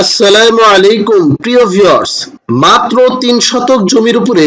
আসসালামু আলাইকুম, প্রিয় ভিউয়ার্স মাত্র তিন শতক জমির উপরে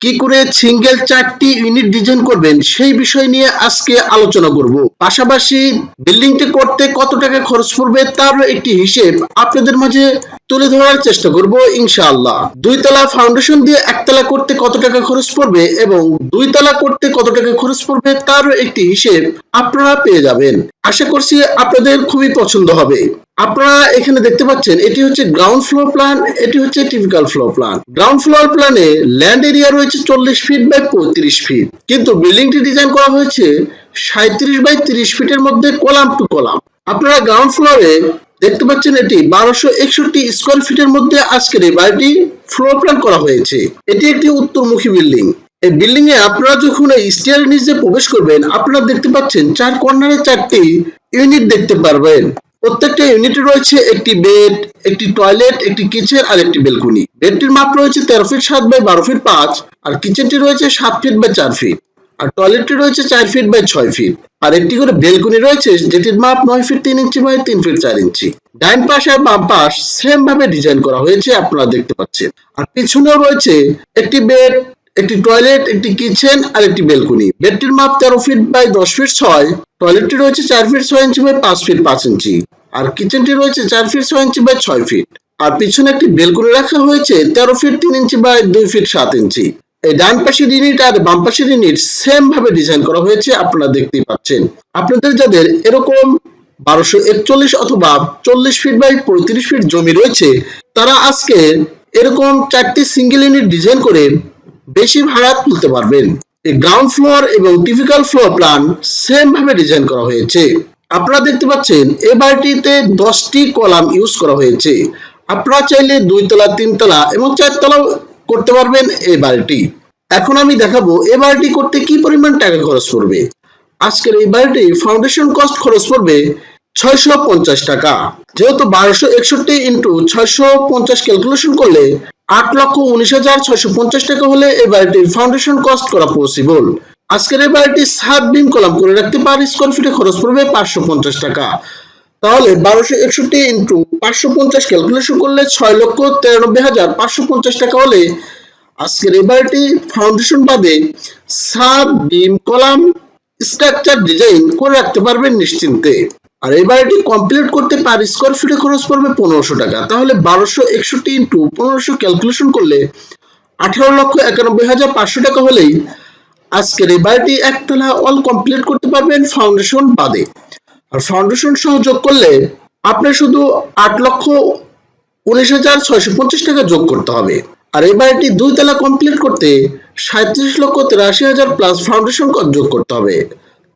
কি করে সিঙ্গেল চারটি ইউনিট ডিজাইন করবেন সেই বিষয় নিয়ে আজকে আলোচনা করব। পাশাপাশি বিল্ডিংটি করতে কত টাকা খরচ পড়বে তার একটি হিসেব আপনাদের মাঝে তুলে ধরার চেষ্টা করব, ইনশাআল্লাহ। দুই তলা ফাউন্ডেশন দিয়ে একতলা করতে কত টাকা খরচ পড়বে এবং দুই তলা করতে কত টাকা খরচ পড়বে তার একটি হিসেব আপনারা পেয়ে যাবেন। আশা করছি আপনাদের খুবই পছন্দ হবে। আপনারা এখানে দেখতে পাচ্ছেন, এটি হচ্ছে গ্রাউন্ড ফ্লোর প্ল্যান এটি হচ্ছে typical floor plan ground floor প্ল্যানে ল্যান্ড এরিয়া রয়েছে চল্লিশ ফিট বাই পঁয়ত্রিশ ফিট কিন্তু বিল্ডিংটি ডিজাইন করা হয়েছে সাঁত্রিশ বাই তিরিশ ফিটের মধ্যে কলাম টু কলাম। আপনারা গ্রাউন্ড ফ্লোরে দেখতে পাচ্ছেন এটি বারোশো একষট্টি স্কোয়ার ফিটের মধ্যে আজকের এই বাড়িটি ফ্লোর প্ল্যান করা হয়েছে। এটি একটি উত্তরমুখী বিল্ডিং এই বিল্ডিং এ আপনারা যখন এই স্টিয়ার নিচে প্রবেশ করবেন, আপনারা দেখতে পাচ্ছেন চার কর্নারে চারটি ইউনিট দেখতে পারবেন। প্রত্যেকটা ইউনিটে রয়েছে একটি বেড একটি টয়লেট একটি কিচেন আর একটি বেলকনি বেডটির মাপ রয়েছে তেরো ফিট সাত বাই বারো ফিট পাঁচ আর কিচেনটি রয়েছে সাত ফিট বাই চার ফিট আর টয়লেটটি রয়েছে চার ফিট বাই ছয় ফিট আর একটি করে বেলকনি রয়েছে, যেটির মাপ নয় ফিট তিন ইঞ্চি বাই তিন ফিট চার ইঞ্চি ডাইন পাশ আর বাম পাশ সেম ভাবে ডিজাইন করা হয়েছে, আপনারা দেখতে পাচ্ছেন। আর পিছনেও রয়েছে একটি বেড একটি টয়লেট একটি কিচেন আর একটি বেলকনি বেডটির মাপ তেরো ফিট বাই দশ ফিট ছয় টয়লেটটি রয়েছে চার ফিট ছয় ইঞ্চি বাই পাঁচ ফিট পাঁচ ইঞ্চি আর কিচেনটি রয়েছে চার ফিট ছয় ইঞ্চি বাই ছয় ফিট আর পিছনে একটি বেলকনি রাখা হয়েছে তেরো ফিট তিন ইঞ্চি বাই দুই ফিট সাত ইঞ্চি এই ডান পাশের ইউনিট আর বাম পাশের ইউনিট সেম ভাবে ডিজাইন করা হয়েছে, আপনারা দেখতেই পাচ্ছেন। আপনাদের যাদের এরকম বারোশো একচল্লিশ অথবা চল্লিশ ফিট বাই পঁয়ত্রিশ ফিট জমি রয়েছে, তারা আজকে এরকম চারটি সিঙ্গেল ইউনিট ডিজাইন করে বেশি ভাড়া তুলতে পারবেন। গ্রাউন্ড ফ্লোর এবং টিপিক্যাল ফ্লোর প্ল্যান সেম ভাবে ডিজাইন করা হয়েছে। আপনারা দেখতে পাচ্ছেন, এ বাড়িটিতে দশটি কলাম ইউজ করা হয়েছে। আপনারা চাইলে দুই তলা, তিন তলা এবং চার তলাও করতে পারবেন এই বাড়িটি। এখন আমি দেখাবো এ বাড়িটি করতে কি পরিমাণ টাকা খরচ পড়বে। আজকের এই বাড়িটি ফাউন্ডেশন কস্ট খরচ পড়বে ছয়শো পঞ্চাশ টাকা। যেহেতু বারোশো একষট্টি ইন্টু ক্যালকুলেশন করলে আট লক্ষ উনিশ হাজার ছয়শো পঞ্চাশ টাকা হলে এই বাড়িটির ফাউন্ডেশন কস্ট করা পসিবল আজকের এই বাড়িটি সাত বিম কলাম করে রাখতে পার স্কোয়ার ফিটে খরচ পড়বে পাঁচশো পঞ্চাশ টাকা। তাহলে বারোশো একষট্টি ইন্টু পাঁচশো পঞ্চাশ ক্যালকুলেশন করলে ছয় লক্ষ তিরানব্বই হাজার পাঁচশো পঞ্চাশ টাকা হলে আজকের এই বাড়িটি ফাউন্ডেশন বাদে sub beam column structure design করে রাখতে পারবেন নিশ্চিন্তে। আর এই বাড়িটি কমপ্লিট করতে পার স্কোয়ার ফিটে খরচ পড়বে পনেরোশো টাকা। তাহলে বারোশো একষট্টি ইন্টু পনেরোশো ক্যালকুলেশন করলে আঠারো লক্ষ একানব্বই হাজার পাঁচশো টাকা হলেই আজকের এই বাড়িটি একতলা অল কমপ্লিট করতে পারবেন ফাউন্ডেশন বাদে। আর ফাউন্ডেশন সহ যোগ করলে আপনার শুধু আট লক্ষ উনিশ হাজার ছয়শো পঞ্চাশ টাকা যোগ করতে হবে। আর এই বাড়িটি দুই তলা কমপ্লিট করতে সাঁত্রিশ লক্ষ তিরাশি হাজার প্লাস ফাউন্ডেশন যোগ করতে হবে।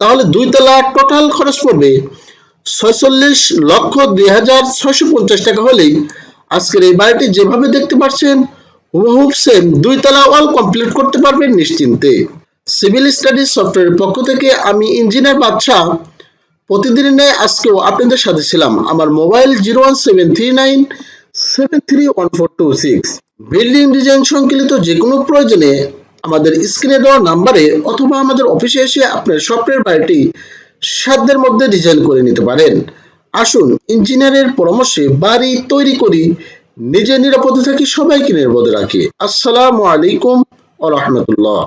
তাহলে দুই তলা টোটাল খরচ পড়বে ছয়চল্লিশ লক্ষ দুই হাজার ছয়শো পঞ্চাশ টাকা হলেই। আজকের এই বাড়িটি যেভাবে দেখতে পাচ্ছেন হুবহুব সেম দুই তলা ওয়াল কমপ্লিট করতে পারবেন নিশ্চিন্তে। সিভিল স্টাডিজ সফটওয়্যারের পক্ষ থেকে আমি ইঞ্জিনিয়ার বাদশাহ প্রতিদিনের ন্যায় আজকেও আপনাদের সাথে ছিলাম আমার mobile zero one seven three nine seven three one four two six. Building design সংকলিত যে কোনো প্রয়োজনে আমাদের স্ক্রিনে দেওয়া নাম্বারে অথবা আমাদের অফিসে এসে আপনার স্বপ্নের বাড়িটি সাধ্যের মধ্যে ডিজাইন করে নিতে পারেন। আসুন ইঞ্জিনিয়ারের পরামর্শে বাড়ি তৈরি করি, নিজে নিরাপদে থাকি, সবাইকে নিরাপদে রাখি। আসসালামু আলাইকুম ও রহমতুল্লাহ।